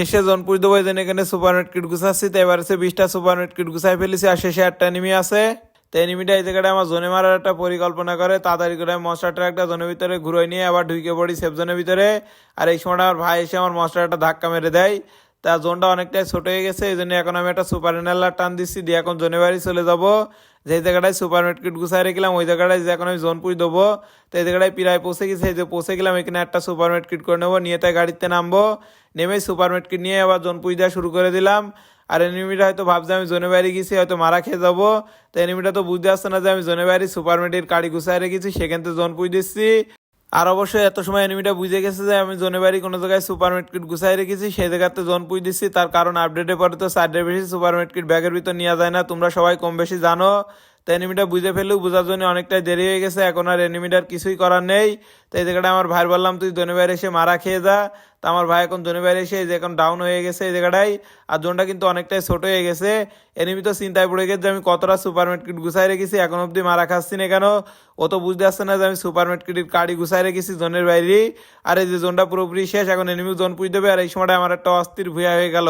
শেষে জোন পুজ দেবো এই জন্য এখানে সুপার নেট কিট গুছাচ্ছি তো এবার হচ্ছে বিশটা সুপার নেট কিট গুছাই ফেলেছি আর শেষে একটা এনিমি আছে। তো এনিমিটা এই জায়গাটা আমার জোনে মারার একটা পরিকল্পনা করে, তাড়াতাড়ি করে মশলাটা একটা জোনের ভিতরে ঘুরে নিয়ে আবার ঢুকে পড়ি সেফ জোনের ভিতরে। আর এই সময়টা আমার ভাই এসে আমার মশলাটা ধাক্কা মেরে দেয়। তা জোনটা অনেকটাই ছোট হয়ে গেছে, এই জন্য এখন আমি একটা সুপার ইনালার টান দিচ্ছি, দিয়ে এখন জোনে বাড়ি চলে যাব। যে জায়গাটায় সুপার মার্কেট গুছাই রেখলাম, ওই জায়গাটায় যে এখন আমি জোন পুজ দেবো, তো এই জায়গাটায় প্রায় পৌঁছে গেছি যে পৌঁছে গেলাম, এখানে একটা সুপার মার্কেট করে নেব, নিয়ে তাই গাড়িতে নামবো, নেমে সুপার মার্কেট নিয়ে আবার জোন পুজ দেওয়া শুরু করে দিলাম। আর এনিমিটা হয়তো ভাবছে আমি জোনে বাইরে গেছি, হয়তো মারা খেয়ে যাব, তো এনিমিটা তো বুঝতে আসছে না যে আমি জোনে বাইরে সুপার মার্কেট গাড়ি গুছাই রেখেছি, সেখান থেকে জোন পুজ দিচ্ছি। আর অবশ্যই এত সময় এনিমিটা বুঝে গেছে যে আমি জোনে বাড়ি কোনো জায়গায় সুপার মার্কেট গুছাই রেখেছি, সেই জায়গাতে জোন পুই দিচ্ছি তার কারণ আপডেটের পরে তো সাইডের বেশি সুপার মার্কেট ব্যাগের ভিতর নেওয়া যায় না। তোমরা সবাই কম বেশি জানো। তো এনিমিটা বুঝে ফেললেও বোঝার জন্য অনেকটাই দেরি হয়ে গেছে। এখন আর এনিমিটার কিছুই করার নেই। তো এই জায়গাটা আমার ভাই বললাম, তুই জোনে বাইরে এসে মারা খেয়ে যা। তো আমার ভাই এখন জোনে বাইরে এসে যে এখন ডাউন হয়ে গেছে এই জায়গাটায়। আর জোনটা কিন্তু অনেকটাই ছোট হয়ে গেছে। এনিমি তো চিন্তায় পড়ে গেছে যে আমি কতটা সুপার মার্কেট গুছাই রেখেছি, এখন অবধি মারা খাচ্ছি না কেন? ও তো বুঝতে আসছে না যে আমি সুপার মার্কেটের কাড়ি গুছাই রেখেছি জোনের বাইরেই আর এই যে জোনটা পুরোপুরি শেষ, এখন এনিমি জোন পুজ দেবে। আর এই সময়টা আমার একটা অস্থির ভুয়া হয়ে গেল।